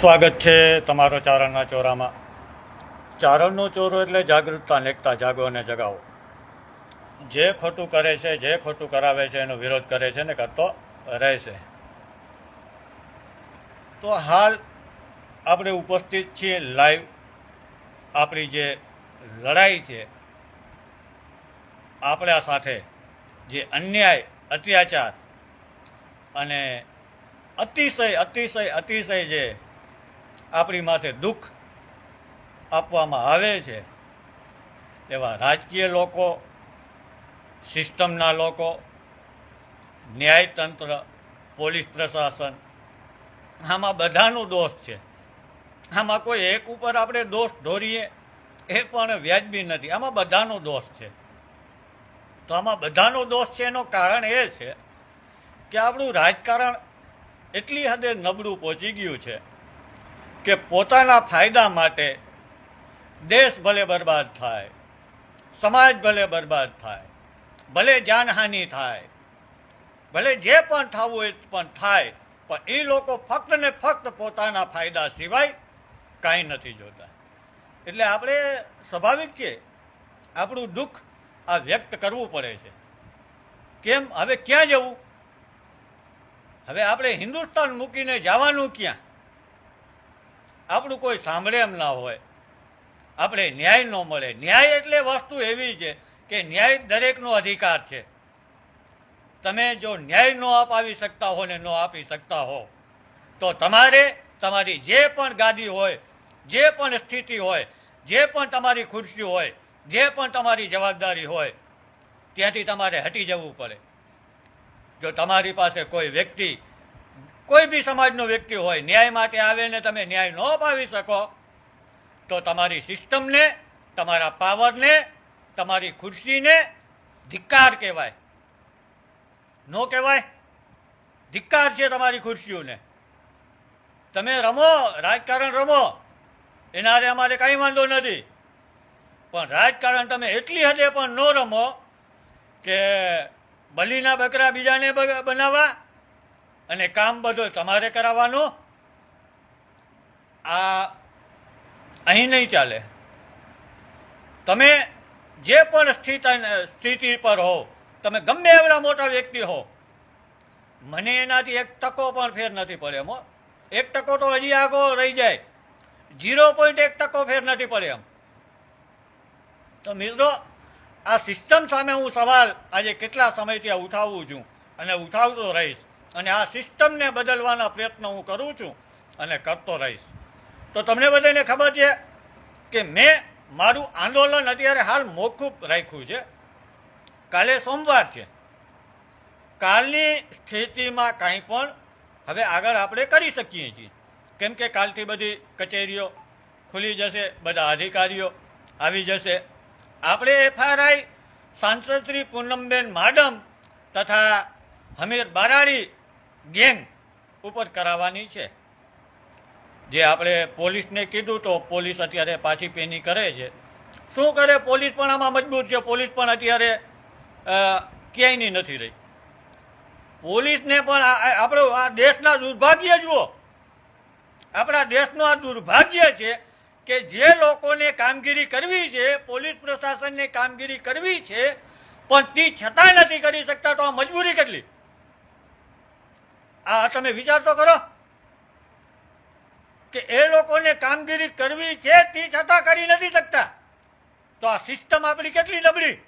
સ્વાગત છે તમારો ચારણના ચોરામાં. ચારણનો ચોરો એટલે જાગૃતતા, નેકતા, જાગો અને જગાવો. જે ખોટું કરે છે, જે ખોટું કરાવે છે, એનો વિરોધ કરે છે ને કરતો રહેશે. તો હાલ આપણે ઉપસ્થિત છીએ લાઈવ. આપણી જે લડાઈ છે, આપણા સાથે જે અન્યાય, અત્યાચાર અને અતિશય અતિશય અતિશય જે આપણી માથે દુઃખ આપવામાં આવે છે, એવા રાજકીય લોકો, સિસ્ટમના લોકો, ન્યાયતંત્ર, પોલીસ પ્રશાસન, આમાં બધાનો દોષ છે. આમાં કોઈ એક ઉપર આપણે દોષ ઢોરીએ એ પણ વ્યાજબી નથી. આમાં બધાનો દોષ છે. તો આમાં બધાનો દોષ છે એનું કારણ એ છે કે આપણું રાજકારણ એટલી હદે નબળું પહોંચી ગયું છે કે પોતાના ફાયદા માટે દેશ ભલે બરબાદ થાય, સમાજ ભલે બરબાદ થાય, ભલે જાનહાનિ થાય, ભલે જે પણ થવું હોય પણ થાય, પણ એ લોકો ફક્ત ને ફક્ત પોતાના ફાયદા સિવાય કાંઈ નથી જોતા. એટલે આપણે સ્વાભાવિક છે, આપણું દુઃખ આ વ્યક્ત કરવું પડે છે. કેમ? હવે ક્યાં જવું? હવે આપણે હિન્દુસ્તાન મૂકીને જવાનું ક્યાં? આપણું કોઈ સાંભળે એમ ના હોય. આપણે ન્યાય ન મળે. ન્યાય એટલે વસ્તુ એવી છે કે ન્યાય દરેકનો અધિકાર છે. તમે જો ન્યાય ન અપાવી શકતા હો ને ન આપી શકતા હો, તો તમારે તમારી જે પણ ગાદી હોય, જે પણ સ્થિતિ હોય, જે પણ તમારી ખુરશી હોય, જે પણ તમારી જવાબદારી હોય, ત્યાંથી તમારે હટી જવું પડે. જો તમારી પાસે કોઈ વ્યક્તિ કોઈ બી સમાજનો વ્યક્તિ હોય, ન્યાય માટે આવે ને તમે ન્યાય ન અપાવી શકો, તો તમારી સિસ્ટમને, તમારા પાવરને, તમારી ખુરશીને ધિક્કાર કહેવાય. ન કહેવાય? ધિક્કાર છે તમારી ખુરશીઓને. તમે રમો, રાજકારણ રમો, એના હારે અમારે કાંઈ વાંધો નથી. પણ રાજકારણ તમે એટલી હદે પણ ન રમો કે બલીના બકરા બીજાને બનાવવા અને કામ બધું તમારે કરાવવાનું? આ અહીં નહીં ચાલે. તમે જે પણ સ્થિત સ્થિતિ પર હો, તમે ગમે એવડા મોટા વ્યક્તિ હો, મને એનાથી એક ટકો પણ ફેર નથી પડે એમ. એક ટકો તો હજી આગો રહી જાય. ઝીરો પોઈન્ટ એક ટકો ફેર નથી પડે એમ. તો મિત્રો, આ સિસ્ટમ સામે હું સવાલ આજે કેટલા સમયથી ઉઠાવું છું અને ઉઠાવતો રહીશ? અને આ સિસ્ટમને બદલવાના પ્રયત્ન હું કરું છું અને કરતો રહીશ. તો તમને બધાને ખબર છે કે મેં મારું આંદોલન અત્યારે હાલ મોકૂફ રાખ્યું છે. કાલે સોમવાર છે. કાલની સ્થિતિમાં કાંઈ પણ હવે આગળ આપણે કરી શકીએ છીએ. કેમ કે કાલથી બધી કચેરીઓ ખુલી જશે, બધા અધિકારીઓ આવી જશે. આપણે એફઆરઆઈ સાંસદ શ્રી પૂનમબેન માડમ તથા હમીર બારાડી ગેંગ ઉપર કરાવવાની છે. જે આપણે પોલીસને કીધું તો પોલીસ અત્યારે પાછી પેની કરે છે. શું કરે? પોલીસ પણ આમાં મજબૂત છે. પોલીસ પણ અત્યારે ક્યાંયની નથી રહી. પોલીસને પણ આપણો, આ દેશના દુર્ભાગ્ય જુઓ. આપણા દેશનું આ દુર્ભાગ્ય છે કે જે લોકોને કામગીરી કરવી છે, પોલીસ પ્રશાસનને કામગીરી કરવી છે, પણ તે છતાંય નથી કરી શકતા તો આ મજબૂરી કેટલી? આ તમે વિચાર તો કરો કે એ લોકોને કામગીરી કરવી છે તે છતાં કરી નથી શકતા. તો આ સિસ્ટમ આપણી કેટલી નબળી?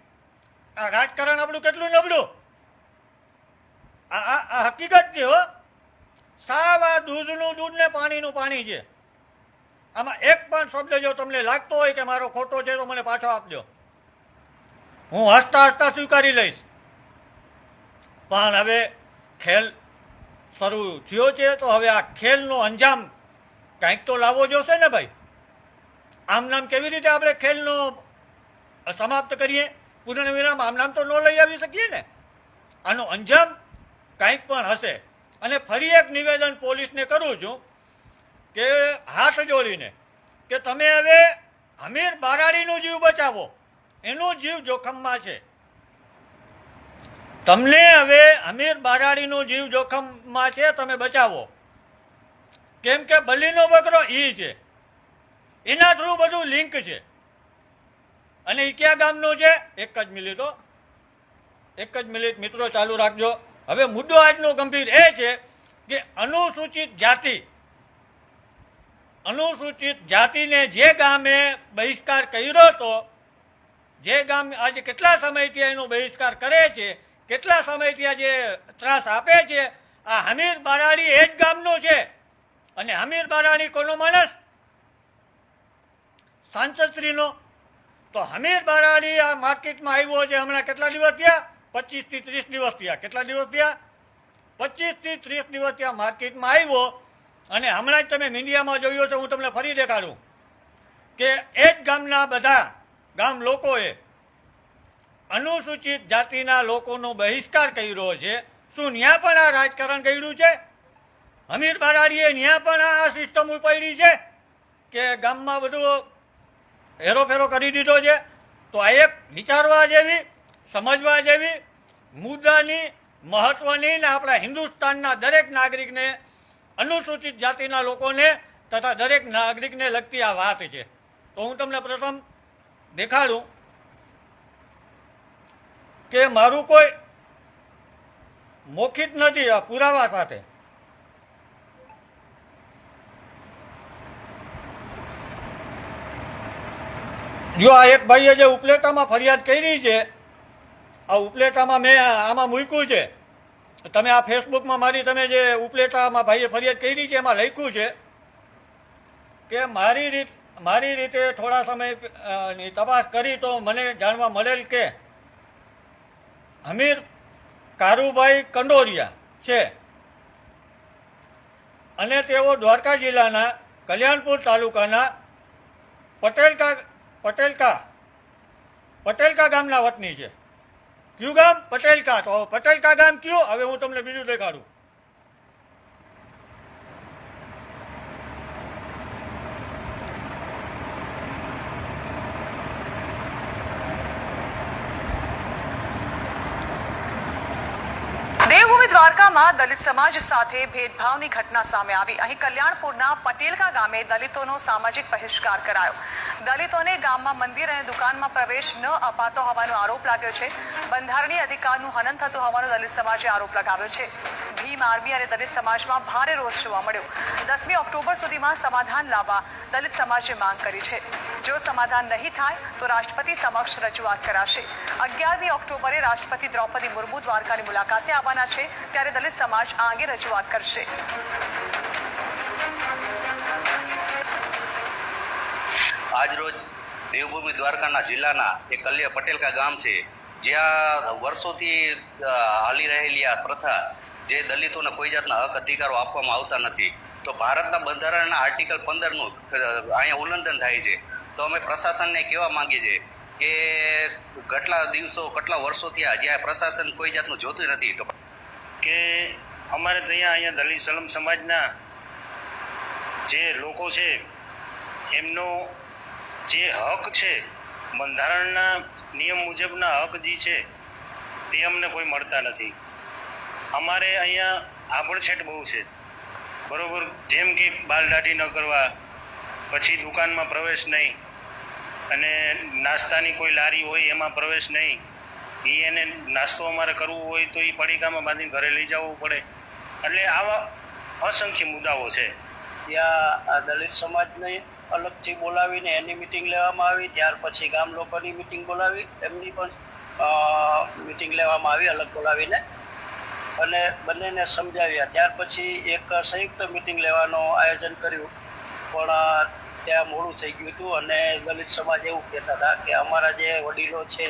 આ રાજકારણ આપણું કેટલું નબળું? આ, આ- હકીકત છે હો. સાવ આ દૂધનું દૂધ ને પાણીનું પાણી છે. આમાં એક પણ શબ્દ જો તમને લાગતો હોય કે મારો ખોટો છે તો મને પાછો આપજો. હું હસતા હસતા સ્વીકારી લઈશ. પણ હવે ખેલ શરૂ થયો છે, તો હવે આ ખેલનો અંજામ કંઈક તો લાવવો જોશે ને ભાઈ? આમ નામ કેવી રીતે આપણે ખેલનો સમાપ્ત કરીએ? પૂર્ણ વિરામ આમ નામ તો ન લઈ આવી શકીએ ને? આનો અંજામ કંઈક પણ હશે. અને ફરી એક નિવેદન પોલીસને કરું છું કે હાથ જોડીને કે તમે હવે અમીર બારાડીનો જીવ બચાવો. એનો જીવ જોખમમાં છે. તમને હવે અમીર બારાડીનો જીવ જોખમમાં છે, તમે બચાવો. કેમ કે બલીનો બકરો ઈ છે. એના થ્રુ બધું લિંક છે. અને એ કયા ગામનો છે? એક જ મિલિટો એક જ મિનિટ મિત્રો, ચાલુ રાખજો. હવે મુદ્દો આજનો ગંભીર એ છે કે અનુસૂચિત જાતિ, અનુસૂચિત જાતિને જે ગામે બહિષ્કાર કર્યો હતો જે ગામ આજે કેટલા સમયથી એનો બહિષ્કાર કરે છે કેટલા સમયથી આ જે ત્રાસ આપે છે? આ હમીર બારાણી એ જ ગામનો છે. અને હમીર બારાણી કોનો માણસ? સાંસદશ્રીનો તો હમીર બારાણી આ માર્કેટમાં આવ્યો છે હમણાં કેટલા દિવસ થયા? પચીસથી ત્રીસ દિવસ થયા. કેટલા દિવસ થયા? પચીસથી ત્રીસ દિવસ ત્યાં માર્કેટમાં આવ્યો. અને હમણાં જ તમે મીડિયામાં જોયો છે હું તમને ફરી દેખાડું. કે એ જ ગામના બધા ગામ લોકોએ અનુસૂચિત જાતિના લોકોનો બહિષ્કાર કર્યો છે. શું ત્યાં પણ આ રાજકારણ કર્યું છે? હમીર બરાડીએ ત્યાં પણ આ સિસ્ટમ ઉપાડી છે કે ગામમાં બધું હેરોફેરો કરી દીધો છે? તો આ એક વિચારવા જેવી, સમજવા જેવી, મુદ્દાની, મહત્વની ને આપણા હિન્દુસ્તાનના દરેક નાગરિકને, અનુસૂચિત જાતિના લોકોને તથા દરેક નાગરિકને લગતી આ વાત છે. તો હું તમને પ્રથમ દેખાડું કે મારું કોઈ મોખિત નથી આ પુરાવા સાથે. જો આ એક ભાઈએ જે ઉપલેટામાં ફરિયાદ કરી છે, આ ઉપલેટામાં મેં આમાં મૂક્યું છે. તમે આ ફેસબુકમાં મારી તમે જે ઉપલેટામાં ભાઈએ ફરિયાદ કરી છે, એમાં લખ્યું છે કે મારી રીત મારી રીતે થોડા સમય તપાસ કરી તો મને જાણવા મળેલ કે હમીર કારુભાઈ કંડોરિયા છે. અને તેઓ દ્વારકા જિલ્લાના કલ્યાણપુર તાલુકાના પટેલકા પટેલકા પટેલકા ગામના વતની છે. કયું ગામ? પટેલકા. તો પટેલકા ગામ કયું? હવે હું તમને બીજું દેખાડું દેવભૂમિ દ્વારકામાં દલિત સમાજ સાથે ભેદભાવની ઘટના સામે આવી. અહીં કલ્યાણપુરના પટેલકા ગામે દલિતોનો સામાજિક બહિષ્કાર કરાયો. દલિતોને ગામમાં મંદિર અને દુકાનમાં પ્રવેશ ન અપાતો હોવાનો આરોપ લાગ્યો છે. બંધારણીય અધિકારનું હનન થતું હોવાનો દલિત સમાજે આરોપ લગાવ્યો છે. ભીમ આર્મી અને દલિત સમાજમાં ભારે રોષ જોવા મળ્યો. દસમી ઓક્ટોબર સુધીમાં સમાધાન લાવવા દલિત સમાજે માંગ કરી છે. જો સમાધાન નહીં થાય, તો રાષ્ટ્રપતિ સમક્ષ રજૂઆત કરાશે. અગિયારમી ઓક્ટોબરે રાષ્ટ્રપતિ દ્રૌપદી મુર્મુ દ્વારકાની મુલાકાતે આવવાના છે, ત્યારે દલિત સમાજ આ અંગે રજૂઆત કરશે. આજરોજ દેવભૂમિ દ્વારકાના જિલ્લાના એક કલ્ય પટેલકા ગામ છે, જ્યાં વર્ષોથી હાલી રહેલી આ પ્રથા જે દલિતોને કોઈ જાતના હક, અધિકારો આપવામાં આવતા નથી. તો ભારતના બંધારણના આર્ટિકલ પંદરનું અહીંયા ઉલ્લંઘન થાય છે. તો અમે પ્રશાસનને કહેવા માંગીએ છીએ કે કેટલા દિવસો, કેટલા વર્ષો થયા જ્યાં પ્રશાસન કોઈ જાતનું જોતું નથી, તો કે અમારે ત્યાં અહીંયા દલિત સલમ સમાજના જે લોકો છે, એમનો જે હક છે, બંધારણના નિયમ મુજબના હક જે છે, તે અમને કોઈ મળતા નથી. અમારે અહીંયા આભડછેટ બહુ છે. બરોબર, જેમ કે બાલ દાઢી ન કરવા, પછી દુકાનમાં પ્રવેશ નહીં, અને નાસ્તાની કોઈ લારી હોય એમાં પ્રવેશ નહીં એ એને નાસ્તો અમારે કરવો હોય તો એ પડીકામાં બાંધીને ઘરે લઈ જવું પડે. એટલે આવા અસંખ્ય મુદ્દાઓ છે. ત્યાં દલિત સમાજને અલગથી બોલાવીને એની મિટિંગ લેવામાં આવી, ત્યાર પછી ગામ લોકોની મિટિંગ બોલાવી, એમની પણ મિટિંગ લેવામાં આવી, અલગ બોલાવીને અને બંનેને સમજાવ્યા. ત્યાર પછી એક સંયુક્ત મિટિંગ લેવાનું આયોજન કર્યું. પણ ત્યાં મોડું થઈ ગયું હતું અને દલિત સમાજ એવું કહેતા હતા કે અમારા જે વડીલો છે,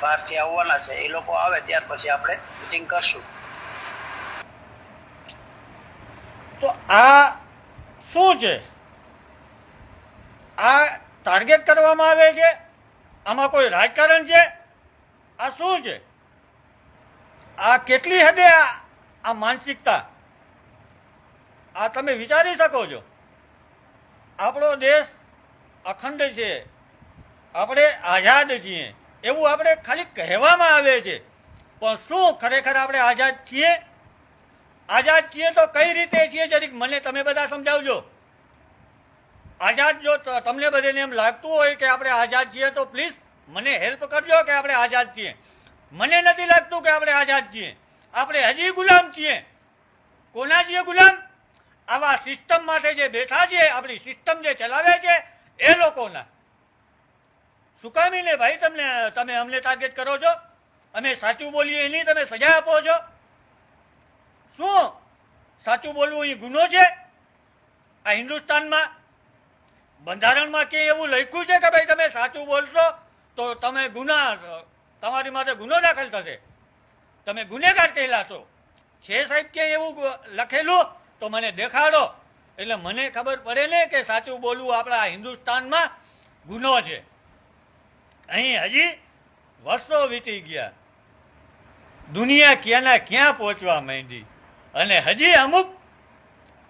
બહારથી આવવાના છે, એ લોકો આવે ત્યાર પછી આપણે મિટિંગ કરશું. તો આ શું છે? આ ટાર્ગેટ કરવામાં આવે છે? આમાં કોઈ રાજકારણ છે? આ શું છે? આ કેટલી હદે આ માનસિકતા? આ તમે વિચારી શકો છો. આપણો દેશ અખંડ છે. આપણે આઝાદ છીએ. એવું આપણે ખાલી કહેવામાં આવે છે. પણ શું ખરેખર આપણે આઝાદ છીએ? આઝાદ છીએ તો કઈ રીતે છીએ? જરીક મને તમે બધા સમજાવજો. આઝાદ જો તમને બધાને એમ લાગતું હોય કે આપણે આઝાદ છીએ તો પ્લીઝ મને હેલ્પ કરજો કે આપણે આઝાદ છીએ. મને નથી લાગતું કે આપણે આઝાદ છીએ. આપણે હજી ગુલામ છીએ. કોના છીએ ગુલામ? આવા સિસ્ટમ માટે જે બેઠા છે આપણી સિસ્ટમ જે ચલાવે છે, એ લોકોના. શું કામીને ભાઈ, તમને, તમે અમને ટાર્ગેટ કરો છો? અમે સાચું બોલીએ એની તમે સજા આપો છો? શું? સાચું બોલવું એ ગુનો છે? આ હિન્દુસ્તાનમાં બંધારણમાં કે એવું લખ્યું છે કે ભાઈ તમે સાચું બોલશો તો તમે ગુના તમારી માટે ગુનો દાખલ થશે. તમે ગુનેગાર કહેલાશો છે. સાહેબ કે એવું લખેલું? તો મને દેખાડો. એટલે મને ખબર પડે ને કે સાચું બોલવું આપણા હિન્દુસ્તાનમાં ગુનો છે. અહીં હજી વર્ષો વીતી ગયા. દુનિયા ક્યાંના ક્યાં પહોંચવા માંડી? અને હજી અમુક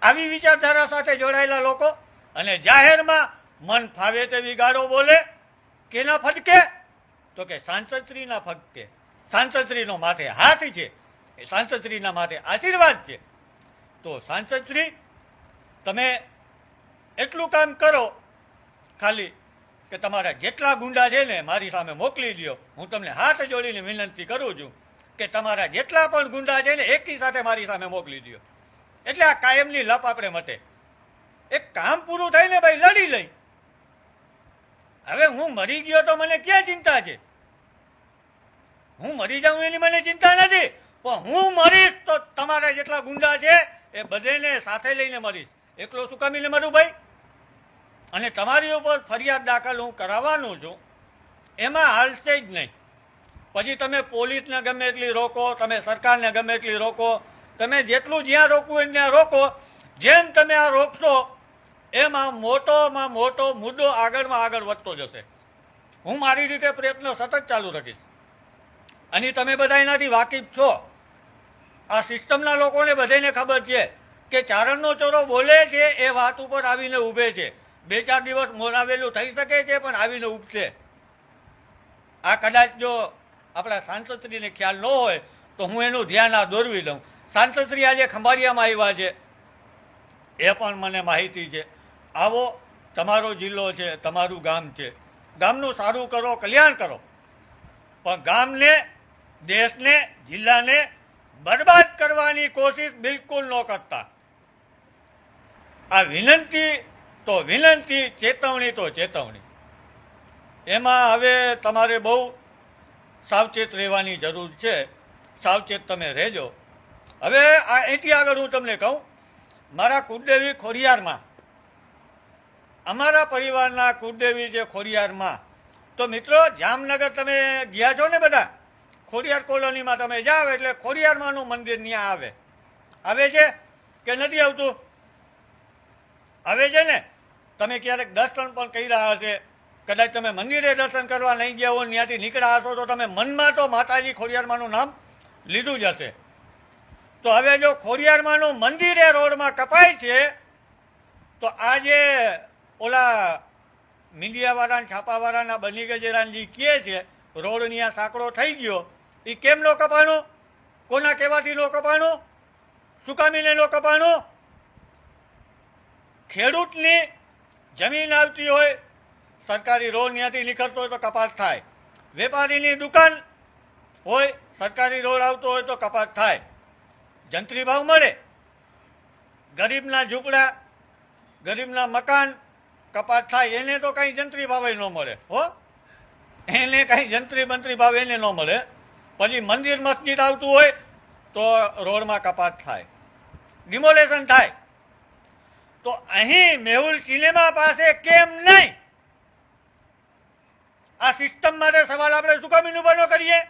આવી વિચારધારા સાથે જોડાયેલા લોકો અને જાહેરમાં મન ફાવે તેવી ગાળો બોલે, કેના ફટકે? તો કે સાંસદશ્રીના ભક્તે સાંસદશ્રીનો માથે હાથ છે, એ સાંસદશ્રીના માથે આશીર્વાદ છે. તો સાંસદશ્રી, તમે એટલું કામ કરો ખાલી કે તમારા જેટલા ગુંડા છે ને મારી સામે મોકલી દો હું તમને હાથ જોડીને વિનંતી કરું છું કે તમારા જેટલા પણ ગુંડા છે ને એકી સાથે મારી સામે મોકલી દો એટલે આ કાયમની લપ આપણે મટે એક કામ પૂરું થઈને ભાઈ લડી લઈ. હવે હું મરી ગયો તો મને ક્યાં ચિંતા છે? હું મરી જાઉં એની મને ચિંતા નથી, પણ હું મરીશ તો તમારા જેટલા ગુંડા છે એ બધેને સાથે લઈને મરીશ. એકલો શું કામીને મરું ભાઈ? અને તમારી ઉપર ફરિયાદ દાખલ હું કરાવવાનું છું. એમાં હાલશે જ નહીં. પછી તમે પોલીસને ગમે એટલી રોકો, તમે સરકારને ગમે એટલી રોકો, તમે જેટલું જ્યાં રોકવું એ ત્યાં રોકો. જેમ તમે આ રોકશો એમાં મોટોમાં મોટો મુદ્દો આગળમાં આગળ વધતો જશે. હું મારી રીતે પ્રયત્ન સતત ચાલુ રાખીશ. અને તમે બધા એનાથી વાકેફ છો. આ સિસ્ટમના લોકોને બધાને ખબર છે કે ચારણનો ચોરો બોલે છે, એ વાત ઉપર આવીને ઊભે છે. બે ચાર દિવસ મોરાવેલું થઈ શકે છે, પણ આવીને ઉભશે આ કદાચ જો આપણા સાંસદશ્રીને ખ્યાલ ન હોય, તો હું એનું ધ્યાન આ દોરવી દઉં સાંસદશ્રી આજે ખંભારિયામાં આવ્યા છે. એ પણ મને માહિતી છે. આવો, તમારો જિલ્લો છે, તમારું ગામ છે. ગામનું સારું કરો, કલ્યાણ કરો. પણ ગામને, દેશને, જિલ્લાને બરબાદ કરવાની કોશિશ બિલકુલ ન કરતા. આ વિનંતી તો વિનંતી, ચેતવણી તો ચેતવણી. એમાં હવે તમારે બહુ સાવચેત રહેવાની જરૂર છે. સાવચેત તમે રહેજો. હવે આ અહીંથી આગળ હું તમને કહું, મારા કુળદેવી ખોડિયારમાં અમારા પરિવારના કુળદેવી છે ખોડિયારમાં, તો મિત્રો જામનગર તમે ગયા છો ને બધા? ખોડિયાર કોલોનીમાં તમે જાઓ એટલે ખોડિયારમાંનું મંદિર ત્યાં આવે. આવે છે કે નથી આવતું? આવે છે ને? તમે ક્યારેક દર્શન પણ કર્યા હશે. કદાચ તમે મંદિરે દર્શન કરવા નહીં ગયા હો ત્યાંથી નીકળ્યા હશો, તો તમે મનમાં તો માતાજી ખોડિયારમાંનું નામ લીધું જ હશે. તો હવે જો ખોડિયારમાંનું મંદિર રોડમાં કપાય છે, તો આજે ઓલા મીડિયાવાળાને, છાપાવાળાના બની ગજરાનજી કહે છે, રોડની આ સાંકડો થઈ ગયો. એ કેમ નો કપાણો? કોના કહેવાથી નો કપાણો? સુકામીને નો કપાણો? ખેડૂતની જમીન આવતી હોય, સરકારી રોડ ત્યાંથી નીકળતો હોય તો કપાત થાય. વેપારીની દુકાન હોય, સરકારી રોડ આવતો હોય તો કપાત થાય. જંત્રી ભાવ મળે. ગરીબના ઝૂંપડા, ગરીબના મકાન કપાત થાય એને તો કાંઈ જંત્રી ભાવે ન મળે, હો? એને કાંઈ જંત્રી બંત્રી ભાવ એને ન મળે. પછી મંદિર મસ્જિદ આવતું હોય તો રોડમાં કપાત થાય, ડિમોલેશન થાય. તો અહીં મેહુલ સિનેમા પાસે કેમ નહીં? આ સિસ્ટમ માટે સવાલ આપણે શું કામ બનો કરીએ?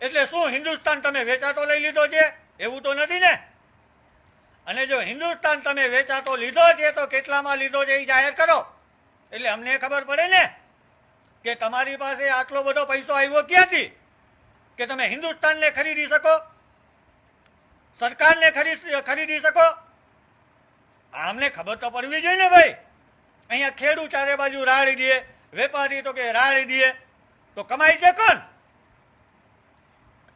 એટલે શું હિન્દુસ્તાન તમે વેચાતો લઈ લીધો છે? એવું તો નથી ને? અને જો હિન્દુસ્તાન તમે વેચાતો લીધો છે તો કેટલામાં લીધો છે એ જાહેર કરો. એટલે અમને ખબર પડે ને કે તમારી પાસે આટલો બધો પૈસો આવ્યો ક્યાંથી? કે તમે હિન્દુસ્તાનને ખરીદી શકો? સરકારને ખરીદ શકો? આમને ખબર તો પડવી જોઈએ ને ભાઈ. અહીંયા ખેડૂત ચારે બાજુ રાળી દે, વેપારી તો કે રાળી દે. તો કમાઈ છે કોણ?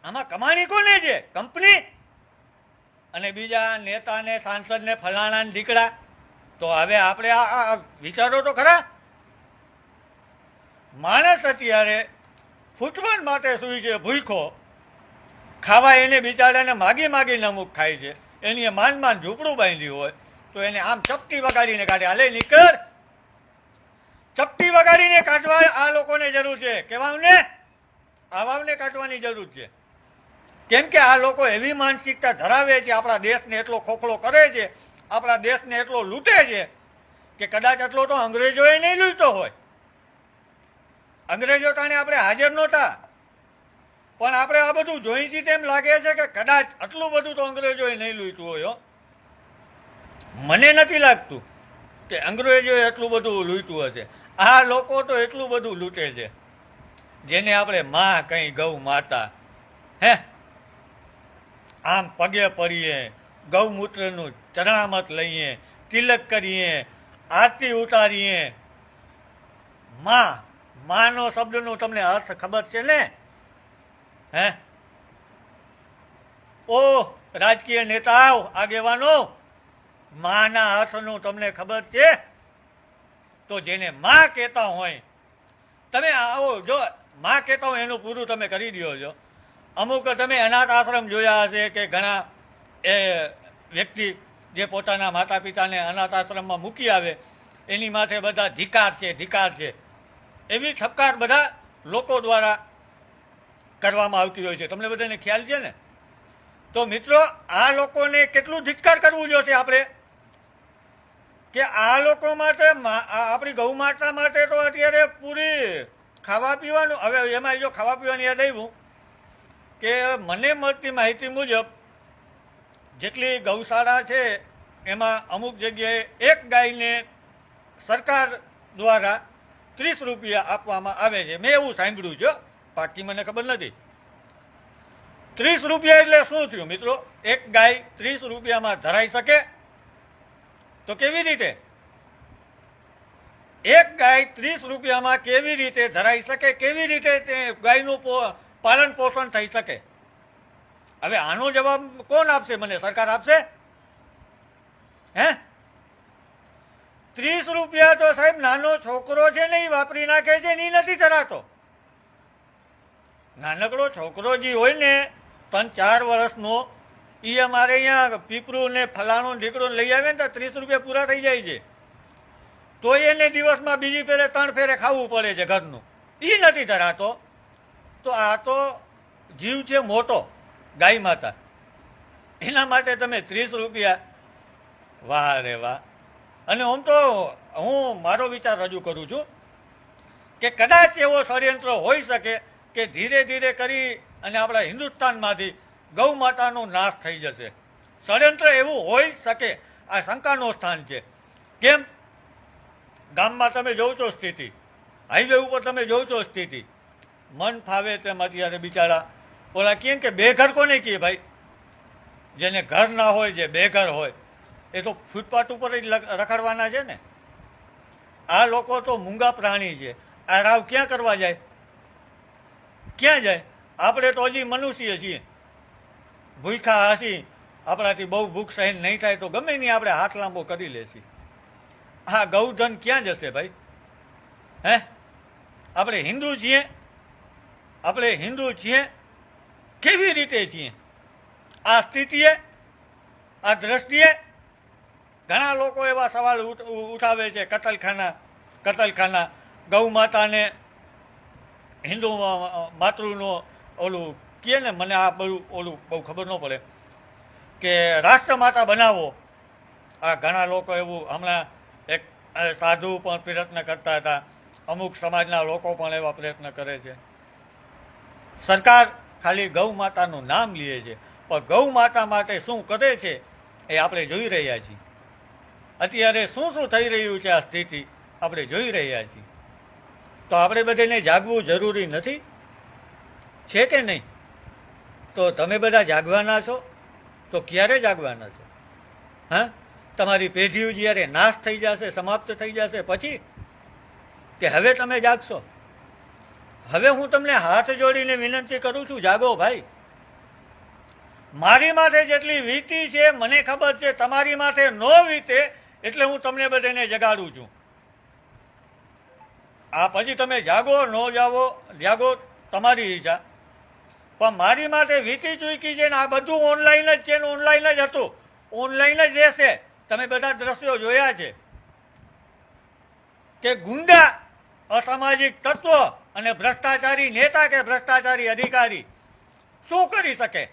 આમાં કમાણી કોને છે? કંપની? અને બીજા નેતાને, સાંસદને, ફલાણાને દીકરા. તો હવે આપણે આ વિચારો તો ખરા. માણસ અત્યારે ફૂટવાન માટે સૂઈ છે ભૂખો ખાવા એને બિચારાને માગી માગીને અમુક ખાય છે. એની માંડ માંડ ઝૂંપડું બાંધ્યું હોય, તો એને આમ ચપટી વગાડીને કાઢે. હાલે, નીકળ. ચપટી વગાડીને કાઢવા આ લોકોને જરૂર છે. કેવાને આવાવને કાઢવાની જરૂર છે. કેમ કે આ લોકો એવી માનસિકતા ધરાવે છે, આપણા દેશને એટલો ખોખલો કરે છે, આપણા દેશને એટલો લૂંટે છે, કે કદાચ એટલો તો અંગ્રેજોએ નહીં લૂંટતો હોય. અંગ્રેજો ટાણે આપણે હાજર નહોતા. પણ આપણે આ બધું જોઈ છીએ તેમ લાગે છે કે કદાચ આટલું બધું તો અંગ્રેજોએ નહીં લૂંટવું હોય. મને નથી લાગતું કે અંગ્રેજોએ એટલું બધું લૂંટવું હશે. આ લોકો તો એટલું બધું લૂંટે છે, જેને આપણે માં કંઈ ગૌ માતા, હે? આમ પગે પડીએ, ગૌમૂત્રનું ચરણામત લઈએ, તિલક કરીએ, આરતી ઉતારીએ. માં, માનો શબ્દનો તમને અર્થ ખબર છે ને? હે? ઓ, રાજકીય નેતાઓ, આગેવાનો, માના અર્થનું તમને ખબર છે? તો જેને માં કહેતા હોય, તમે આવો, જો, માં કહેતા હોય એનું પૂરું તમે કરી દો છો અમુક તમે અનાથ આશ્રમ જોયા હશે કે ઘણા એ વ્યક્તિ જે પોતાના માતા પિતાને અનાથ આશ્રમમાં મૂકી આવે, એની માથે બધા ધિકાર છે ધિકાર છે. એવી ઠપકાર બધા લોકો દ્વારા કરવામાં આવતી હોય છે. તમને બધાને ખ્યાલ છે ને? તો મિત્રો, આ લોકોને કેટલું ધિક્કાર કરવું જોશે આપણે? કે આ લોકો માટે આપણી ગૌ માતા માટે તો અત્યારે પૂરી ખાવા પીવાનું હવે એમાં જો ખાવા પીવાની યાદ આવ્યું કે મને મળતી માહિતી મુજબ, જેટલી ગૌશાળા છે, એમાં અમુક જગ્યાએ એક ગાયને સરકાર દ્વારા ત્રીસ રૂપિયા આપવામાં આવે છે. મેં એવું સાંભળ્યું છે, બાકી મને ખબર નથી. ત્રીસ રૂપિયા એટલે શું થયું મિત્રો? એક ગાય ત્રીસ રૂપિયામાં ધરાઈ શકે? તો કેવી રીતે? એક ગાય ત્રીસ રૂપિયામાં કેવી રીતે ધરાઈ શકે? કેવી રીતે તે ગાયનું પાલન પોષણ થઈ શકે. હવે આનો જવાબ કોણ આપશે મને સરકાર આપશે? હે? ત્રીસ રૂપિયા તો સાહેબ નાનો છોકરો છે ને એ વાપરી નાખે છે ને એ નથી ધરાતો. નાનકડો છોકરો જે હોય ને, ત્રણ ચાર વર્ષનો એ અમારે અહીંયા પીપરું ને ફલાણું ઢીકડું લઈ આવે ને તો ત્રીસ રૂપિયા પૂરા થઈ જાય છે. તો એને દિવસમાં બીજી ફેરે, ત્રણ ફેરે ખાવું પડે છે ઘરનું. એ નથી ધરાતો. તો આ તો જીવ છે મોટો, ગાય માતા. એના માટે તમે ત્રીસ રૂપિયા વાહ રે વાહ. અને આમ તો હું મારો વિચાર રજૂ કરું છું કે કદાચ એવો ષડયંત્ર હોઈ શકે કે ધીરે ધીરે કરી અને આપણા હિન્દુસ્તાનમાંથી ગૌ માતાનો નાશ થઈ જશે. ષડયંત્ર એવું હોઈ શકે, આ શંકાનું સ્થાન છે. કેમ? ગામમાં તમે જોવ છો સ્થિતિ. હાઈવે ઉપર તમે જોવ છો સ્થિતિ. મન ફાવે તેમ અત્યારે બિચારા. ઓલા કેમ કે બેઘર કોને કહે ભાઈ? જેને ઘર ના હોય, જે બેઘર હોય, એ તો ફૂટપાથ ઉપર જ રખડવાના છે ને. આ લોકો તો મૂંગા પ્રાણી છે. આ રાવ ક્યાં કરવા જાય? ક્યાં જાય? આપણે તો હજી મનુષ્ય છીએ. ભૂખા હસી આપણાથી બહુ ભૂખ સહન નહીં થાય તો ગમે નહીં આપણે હાથ લાંબો કરી લેશી. હા ગૌધન ક્યાં જશે ભાઈ? હે? આપણે હિન્દુ છીએ આપણે હિન્દુ છીએ, કેવી રીતે છીએ? આ સ્થિતિએ, આ દ્રષ્ટિએ ઘણા લોકો એવા સવાલ ઉઠાવે છે, કતલખાના કતલખાના, ગૌ માતાને હિન્દુ માતૃનો ઓલું કહે ને, મને આ બધું ઓલું બહુ ખબર ન પડે, કે રાષ્ટ્રમાતા બનાવો. આ ઘણા લોકો એવું હમણાં એક સાધુ પણ પ્રયત્ન કરતા હતા. અમુક સમાજના લોકો પણ એવા પ્રયત્ન કરે છે. સરકાર ખાલી ગૌ માતાનું નામ લે છે. પણ ગૌ માતા માટે શું કરે છે એ આપણે જોઈ રહ્યા છીએ. અત્યારે શું શું થઈ રહ્યું છે આ સ્થિતિ આપણે જોઈ રહ્યા છીએ. તો આપણે બધાને જાગવું જરૂરી નથી? છે કે નહીં? તો તમે બધા જાગવાના છો? તો ક્યારે જાગવાના છો? હા? તમારી પેઢીઓ જ્યારે નાશ થઈ જશે, સમાપ્ત થઈ જશે, પછી? કે હવે તમે જાગશો? હવે હું તમને હાથ જોડીને વિનંતી કરું છું, જાગો ભાઈ. મારી માથે જેટલી વીતી છે, મને ખબર છે, તમારી માથે ન વીતે એટલે હું તમને બધાને જગાડું છું. આ પછી તમે જાગો, ન જાગો જાગો, તમારી ઈચ્છા. પણ મારી માટે વીતી ચૂકી છે ને આ બધું ઓનલાઈન જ છે ને ઓનલાઈન જ હતું. ઓનલાઈન જ રહેશે. તમે બધા દ્રશ્યો જોયા છે. કે ગુંડા અસામાજિક તત્વો અને ભ્રષ્ટાચારી નેતા કે ભ્રષ્ટાચારી અધિકારી શું કરી શકે?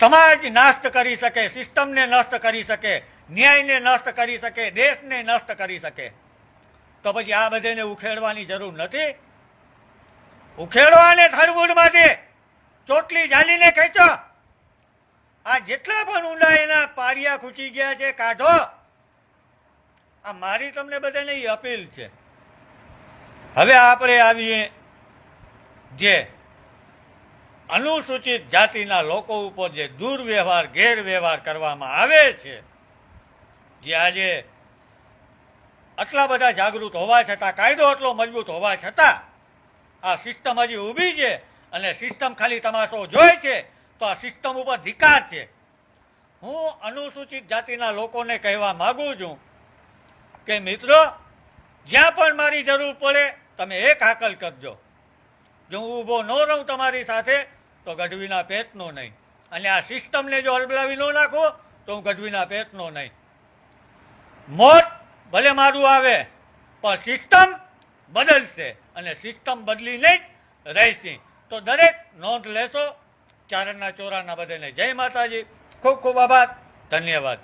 સમાજ નષ્ટ કરી શકે, સિસ્ટમને નષ્ટ કરી શકે, ન્યાયને નષ્ટ કરી શકે, દેશને નષ્ટ કરી શકે. તો પછી આ બધાને ઉખેડવાની જરૂર નથી? ઉખેડવાને થડબુડમાંથી ચોટલી ઝાલીને ખેંચો. આ જેટલા પણ ઊંડા એના પારિયા ખૂચી ગયા છે, કાઢો. આ મારી તમને બધાને એ અપીલ છે. હવે આપણે આવીએ જે અનુસૂચિત જાતિના લોકો ઉપર જે દુર્વ્યવહાર, ગેરવ્યવહાર કરવામાં આવે છે, જે આજે આટલા બધા જાગૃત હોવા છતાં, કાયદો એટલો મજબૂત હોવા છતાં આ સિસ્ટમ હજી ઊભી છે અને સિસ્ટમ ખાલી તમાશો જોઈ છે તો આ સિસ્ટમ ઉપર ધિકાર છે. હું અનુસૂચિત જાતિના લોકોને કહેવા માગું છું કે મિત્રો, જ્યાં પણ મારી જરૂર પડે તમે એક હાકલ કરજો. જો હું ઊભો ન રહું તમારી સાથે, તો ગઢવીના પેટનો નહીં. અને આ સિસ્ટમને જો હલબલાવી ન નાખો, તો હું ગઢવીના પેટનો નહીં. મોત ભલે મારું આવે, પણ સિસ્ટમ બદલશે. અને સિસ્ટમ બદલીને જ રહેશે. તો દરેક નોંધ લેશો. ચારણના ચોરાના બધાને જય માતાજી. ખૂબ ખૂબ આભાર. ધન્યવાદ.